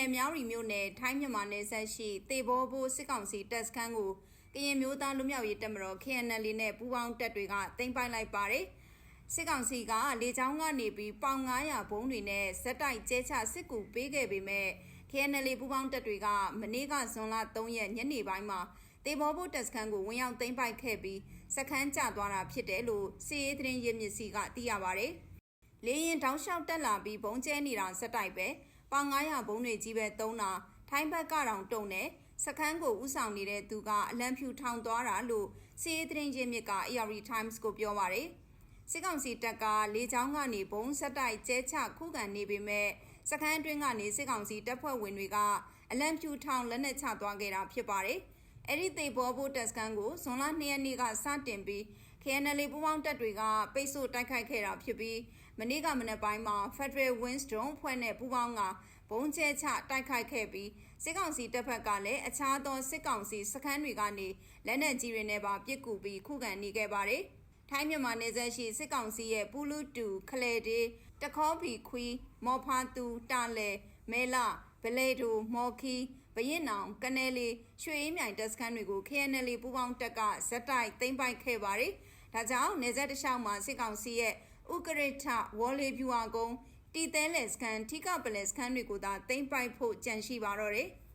နယ်မြောက်ရီမြို့နယ်ထိုင်းမြန်မာနယ်စပ်ရှိတေဘောဘိုးစစ်ကောင်စီတပ်စခန်းကိုကရင်မျိုးသားလူမျိုးရေးတပ်မတော် KNL နဲ့ပူးပေါင်းတပ်တွေကတင်ပိုက်လိုက်ပါတယ်။စစ်ကောင်စီကလေကြောင်းကနေပြီးပေါင်900ဘုံးတွေနဲ့ဇက်တိုက်ကျဲချစစ်ကူပေးခဲ့ပေမဲ့ KNL ပူးပေါင်းတပ်တွေကမနေ့ကဇွန်လ3ရက်ညနေပိုင်းမှာတေဘောဘိုးတပ်စခန်းကိုဝင်ရောက်သိမ်းပိုက်ခဲ့ပြီးစခန်းကျသွားတာဖြစ်တယ်လို့စီရေးသတင်းရင်းမြစ်စီကသိရပါတယ်။လေရင်တောင်းလျှောက်တက်လာပြီးဘုံကျဲနေတာစက်တိုက်ပဲ ပေါင်900ဘုံတွေကြီးပဲသုံးတာထိုင်းဘက်ကတော့တုံနဲ့စခန်းကိုဥဆောင်နေတဲ့သူကအလံဖြူထောင်သွားတာလို့စီးရေးသတင်းချင်းမြစ်က AR Times ကိုပြောပါတယ်စစ်ကောင်စီတပ်ကလေကြောင်းကနေဘုံစက်တိုက်ကျဲချခုခံနေပေမဲ့စခန်းအတွင်းကနေစစ်ကောင်စီတပ်ဖွဲ့ဝင်တွေကအလံဖြူထောင်လက်နက်ချသွားခဲ့တာဖြစ်ပါတယ်အဲ့ဒီသေဘောဘိုးတက်စကန်ကိုဇွန်လ2ရက်နေ့ကစတင်ပြီး KNL ပူးပေါင်းတပ်တွေကပိတ်ဆို့တိုက်ခိုက်ခဲ့တာဖြစ်ပြီး မနေ့ကမနက်ပိုင်းမှာ Federal Winston ဖွဲ့နဲ့ပူးပေါင်းကဘုံကျဲချတိုက်ခိုက်ခဲ့ပြီးစစ်ကောင်စီတပ်ဖက်ကလည်းအခြားသောစစ်ကောင်စီစခန်းတွေကနေလက်နက်ကြီးတွေနဲ့ပါပစ်ကူပြီးခုခံနေခဲ့ပါတယ်။ထိုင်းမြန်မာနယ်စပ်ရှိစစ်ကောင်စီရဲ့ပူလူတူခလေဒေတခေါဘီခွီမော်ဖာတူတာလဲမဲလဗလေဒိုမော်ခီဘရင်နောင်ကနဲလေးရွှေအေးမြိုင်တပ်စခန်းတွေကို KNL ပူးပေါင်းတပ်ကဇက်တိုက်သိမ်းပိုက်ခဲ့ပါတယ်။ဒါကြောင့်နေဆက်တလျှောက်မှာစစ်ကောင်စီရဲ့ ဥကရထဝေါ်လီဗျူဟာကုန်းတီသဲလက်စခန်းထိကပလက်စခန်းတွေကိုသာသိမ်းပိုက်ဖို့ကြံရှိပါတော့တယ်။